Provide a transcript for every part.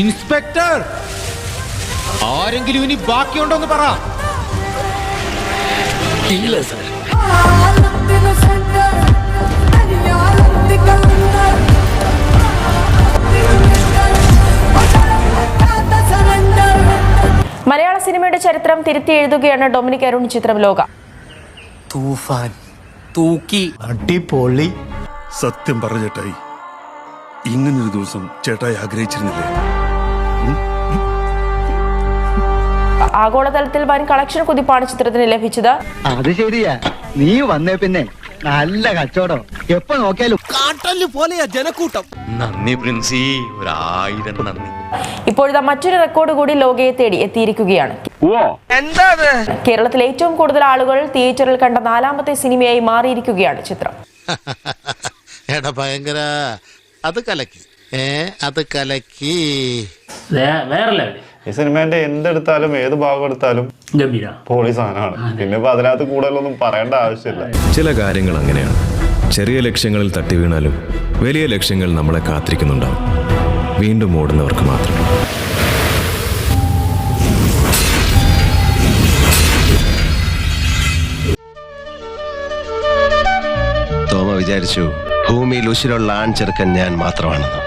Inspector! ആരെങ്കിലും ഇനി ബാക്കിയുണ്ടോന്ന് പറ. ഇല്ല സാർ. മലയാള സിനിമയുടെ ചരിത്രം തിരുത്തി എഴുതുകയാണ് ഡൊമിനിക് അരുൺ ചിത്രം ലോക തൂഫാൻ തൂക്കി. അടിപൊളി. സത്യം പറഞ്ഞ ചേട്ടായി ഇങ്ങനൊരു ദിവസം ചേട്ടായി ആഗ്രഹിച്ചിരുന്നില്ലേ? ആഗോളതലത്തിൽ വൻ കളക്ഷൻ കുതിപ്പാണ് ചിത്രത്തിന് ലഭിച്ചത്. അത് ശരിയാ. നീ വന്നേ പിന്നെ നല്ല കച്ചവടം. എപ്പോ നോക്കിയാലും കാട്ടൽ പോലെയാ ജനക്കൂട്ടം. നന്ദി പ്രിൻസി ഒരായിരം നന്ദി. ഇപ്പോഴത്തെ മറ്റൊരു റെക്കോർഡ് കൂടി ലോകയെ തേടി എത്തിയിരിക്കുകയാണ്. കേരളത്തിൽ ഏറ്റവും കൂടുതൽ ആളുകൾ തിയേറ്ററിൽ കണ്ട നാലാമത്തെ സിനിമയായി മാറിയിരിക്കുകയാണ് ചിത്രം. എടാ ഭയങ്കര അത് കലക്കി. ഏ അത് കലക്കി. വേറെ ഈ സിനിമേന്റെ എന്തെടുത്താലും ഏത് ഭാഗം എടുത്താലും ഗംഭീര. പോളി സാധനമാണ്. പിന്നെ ഇപ്പൊ അതിനകത്ത് കൂടുതലൊന്നും പറയേണ്ട ആവശ്യമില്ല. ചില കാര്യങ്ങൾ അങ്ങനെയാണ്. ചെറിയ ലക്ഷ്യങ്ങളിൽ തട്ടി വീണാലും വലിയ ലക്ഷ്യങ്ങൾ നമ്മളെ കാത്തിരിക്കുന്നുണ്ടാവും. വീണ്ടും ഓടുന്നവർക്ക് മാത്രം. തോമ വിചാരിച്ചു ഭൂമിയിൽ ഉശിരുള്ള ആൺ ചെറുക്കൻ ഞാൻ മാത്രമാണെന്ന്.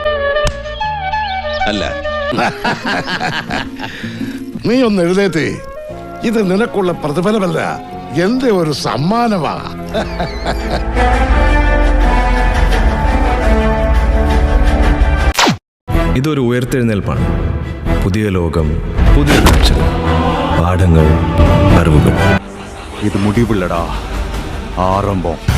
അല്ല നീ ഒന്ന് എഴുതേത്തേ ഇത് നിനക്കുള്ള പ്രതിഫലമല്ല എന്റെ ഒരു സമ്മാനമാ. ഇതൊരു ഉയർത്തെഴുന്നേൽപ്പാണ്. പുതിയ ലോകം പുതിയ കാഴ്ചകൾ പാഠങ്ങൾ അറിവുകൾ. ഇത് മുടിവുള്ളടാ ആരംഭം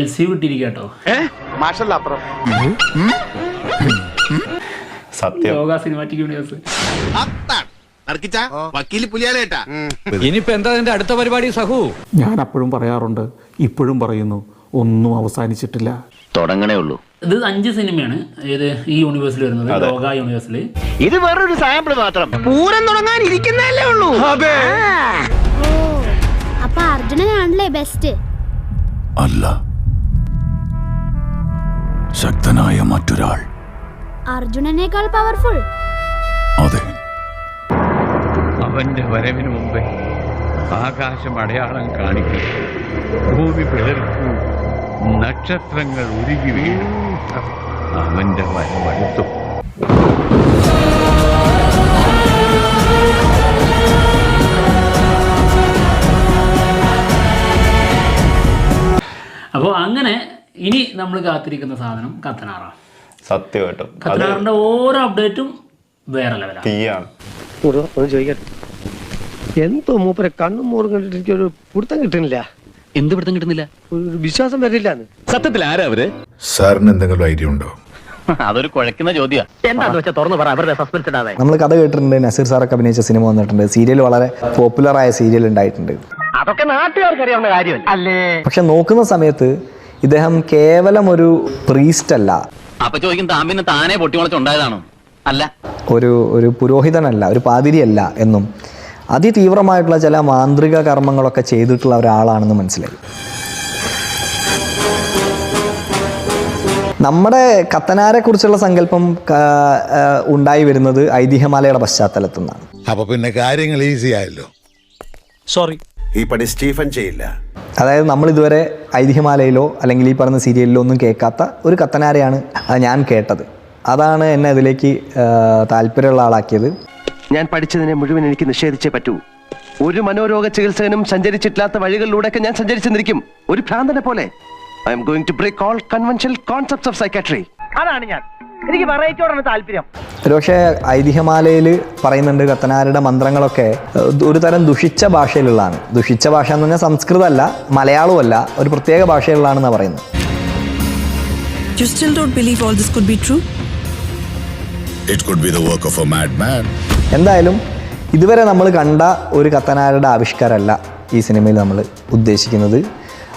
എൽ സി കിട്ടിയിരിക്കുക കേട്ടോ സത്യം. യോഗ സിനിമാറ്റിക് യൂണിവേഴ്സ് ഇനിയിപ്പോ എന്താ നിന്റെ അടുത്ത പരിപാടി സഹു? ഞാൻ അപ്പോഴും പറയാറുണ്ട് ഇപ്പോഴും പറയുന്നു ഒന്നും അവസാനിച്ചിട്ടില്ല. തുടങ്ങണേ ഉള്ളൂ. ഇത് അഞ്ച് സിനിമയാണ് ഏത് ഈ യൂണിവേഴ്സിൽ വരുന്നത് ലോക യൂണിവേഴ്സിൽ ഇത് വേറൊരു സാമ്പിൾ മാത്രം. പൂരം തുടങ്ങാൻ ഇരിക്കുന്നല്ലേ ഉള്ളൂ. അപ്പൊ അർജുനനാണല്ലേ ബെസ്റ്റ് അല്ല. ശക്തനായ മറ്റൊരാൾ. അർജുനനേക്കാൾ പവർഫുൾ അതെ. അവന്റെ വരവിന് മുമ്പേ ആകാശം അടയാളം കാണിക്കും. ഭൂമി പിളർക്കും. നക്ഷത്രങ്ങൾ ഉരുകി വീഴും. അവന്റെ വരവടുത്തു അപ്പോൾ അങ്ങനെ ഇനി നമ്മൾ കാത്തിരിക്കുന്ന സാധനം കത്തനാറാണ്. സത്യമായിട്ടും. അത് കത്തനാറിന്റെ ഓരോ അപ്ഡേറ്റും വേറെ ലെവലാണ് തീയാണ്. ഒന്ന് ചോദിക്കട്ടെ? എന്തോ മൂപ്പരെ കണ്ണും മോറും കണ്ടിട്ട് എനിക്കൊരു പിടുത്തം കിട്ടുന്നില്ല. എന്ത് പിടുത്തം കിട്ടുന്നില്ല? ഒരു വിശ്വാസം വരില്ല സത്യത്തിൽ ആരാ അവർ? സാറിന് എന്തെങ്കിലും ഐഡിയ ഉണ്ടോ? അതൊരു കുഴക്കുന്ന ചോദ്യം. എന്താന്ന് വെച്ചാൽ തുറന്നു പറ അവരുടെ സസ്പെൻസ് ഇടാതെ. നമ്മൾ കഥ കേട്ടിട്ടുണ്ട് നസീർ സാറൊക്കെ അഭിനയിച്ച സിനിമ വന്നിട്ടുണ്ട്. സീരിയൽ വളരെ പോപ്പുലർ ആയ സീരിയൽ ഉണ്ടായിട്ടുണ്ട്. അതൊക്കെ നാട്ടുകാർക്ക് അറിയാവുന്ന കാര്യമല്ല? അല്ലേ പക്ഷെ നോക്കുന്ന സമയത്ത് ഇദ്ദേഹം കേവലം ഒരു പ്രീസ്റ്റല്ല. അല്ല അപ്പൊ ചോദിക്കും താൻ പിന്നെ താനെ പൊട്ടിമുളച്ചുണ്ടായതാണോ? അല്ല. ഒരു ഒരു പുരോഹിതനല്ല ഒരു പാതിരിയല്ല എന്നും. അതിതീവ്രമായിട്ടുള്ള ചില മാന്ത്രിക കർമ്മങ്ങളൊക്കെ ചെയ്തിട്ടുള്ള ഒരാളാണെന്ന് മനസ്സിലായി. നമ്മുടെ കത്തനാരെ കുറിച്ചുള്ള സങ്കല്പം ഉണ്ടായി വരുന്നത് ഐതിഹ്യമാലയുടെ പശ്ചാത്തലത്തിൽ നിന്നാണ്. അപ്പൊ പിന്നെ കാര്യങ്ങൾ ഈസി ആയല്ലോ. സോറി ഈ പണി സ്റ്റീഫൻ ചെയ്യില്ല. അതായത് നമ്മൾ ഇതുവരെ ഐതിഹ്യമാലയിലോ അല്ലെങ്കിൽ ഈ പറഞ്ഞ സീരിയലിലോ ഒന്നും കേൾക്കാത്ത ഒരു കത്തനാരെയാണ് ഞാൻ കേട്ടത്. അതാണ് എന്നെ ഇതിലേക്ക് ആ, താല്പര്യമുള്ള ആളാക്കിയത്. ഞാൻ പഠിച്ചതിനെ മുഴുവൻ എനിക്ക് നിഷേധിച്ചേ പറ്റൂ. ഒരു മനോരോഗ ചികിത്സകനും സഞ്ചരിച്ചിട്ടില്ലാത്ത വഴികളിലൂടെയൊക്കെ ഞാൻ സഞ്ചരിച്ചെന്നിരിക്കും. ഒരു ഭ്രാന്തനെ പോലെ. I am going to break all conventional concepts of psychiatry അതാണ് ഞാൻ. എനിക്ക് വെറൈറ്റിയോടാണ് താല്പര്യം ഒരുപക്ഷെ ഐതിഹ്യമാലയിൽ പറയുന്നുണ്ട് കത്തനാരുടെ മന്ത്രങ്ങളൊക്കെ ഒരു തരം ദുഷിച്ച ഭാഷയിലുള്ളതാണ് ദുഷിച്ച ഭാഷ എന്ന് പറഞ്ഞാൽ സംസ്കൃതമല്ല മലയാളവുമല്ല ഒരു പ്രത്യേക ഭാഷയിലുള്ളതാണെന്നാണ് പറയുന്നത് You still don't believe all this could be true? It could be the work of a madman. എന്തായാലും ഇതുവരെ നമ്മൾ കണ്ട ഒരു കത്തനാരുടെ ആവിഷ്കാരമല്ല ഈ സിനിമയിൽ നമ്മൾ ഉദ്ദേശിക്കുന്നത്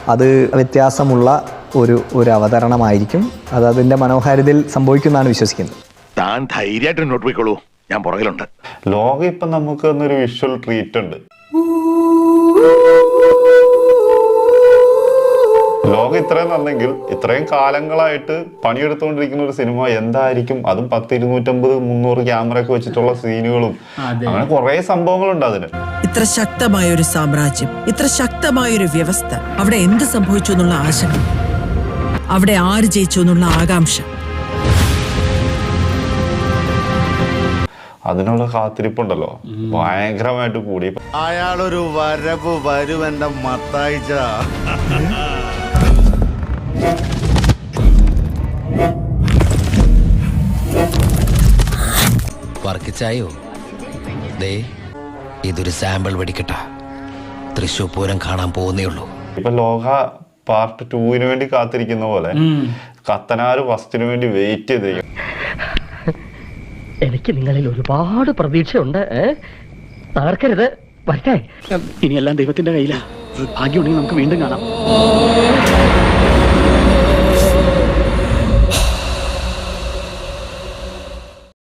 അത് വ്യത്യാസമുള്ള ഒരു ഒരു അവതരണമായിരിക്കും. അത് അതിന്റെ മനോഹാരിതയിൽ സംഭവിക്കുന്നതാണ് വിശ്വസിക്കുന്നത്. താൻ ധൈര്യമായിട്ട് മുന്നോട്ട് പോയിക്കോളൂ. ഞാൻ പുറകിലുണ്ട്. ലോകം ഇപ്പൊ നമുക്ക് തന്നൊരു വിഷ്വൽ ട്രീറ്റ് ഉണ്ട്. ലോകം ഇത്രയും നന്നെങ്കിൽ ഇത്രയും കാലങ്ങളായിട്ട് പണിയെടുത്തുകൊണ്ടിരിക്കുന്ന ഒരു സിനിമ എന്തായിരിക്കും? അതും പത്ത് ഇരുന്നൂറ്റമ്പത് മുന്നൂറ് ക്യാമറ ഒക്കെ വെച്ചിട്ടുള്ള സീനുകളും. അങ്ങനെ കുറെ സംഭവങ്ങളുണ്ട് അതിന്. ഇത്ര ശക്തമായ ഒരു സാമ്രാജ്യം ഇത്ര ശക്തമായ ഒരു വ്യവസ്ഥ അവിടെ എന്ത് സംഭവിച്ചു എന്നുള്ള ആശങ്ക? അവിടെ ആര് ജയിച്ചു എന്നുള്ള ആകാംക്ഷ. അതിനുള്ള കാത്തിരിപ്പുണ്ടല്ലോ. ഭയങ്കരമായിട്ട് കൂടി. അയാളൊരു വരവ് വരും എന്റെ മത്തായിച്ച. വർക്കിച്ചായോ ദേ ഇതൊരു സാമ്പിൾ വെടിക്കട്ട. തൃശൂർ പൂരം കാണാൻ പോകുന്നേ ഉള്ളൂ. ഇപ്പൊ ലോക പാർട്ട് ടൂവിന് വേണ്ടി കാത്തിരിക്കുന്ന പോലെ കത്തനാര് ഫസ്റ്റിന് വേണ്ടി വെയിറ്റ് ചെയ്തിരിക്കും. എനിക്ക് നിങ്ങളിൽ ഒരുപാട് പ്രതീക്ഷയുണ്ട് തകർക്കരുത്. വരട്ടെ. ഇനിയെല്ലാം ദൈവത്തിന്റെ കയ്യിലാ. ഭാഗ്യമുണ്ടെങ്കിൽ നമുക്ക് വീണ്ടും കാണാം.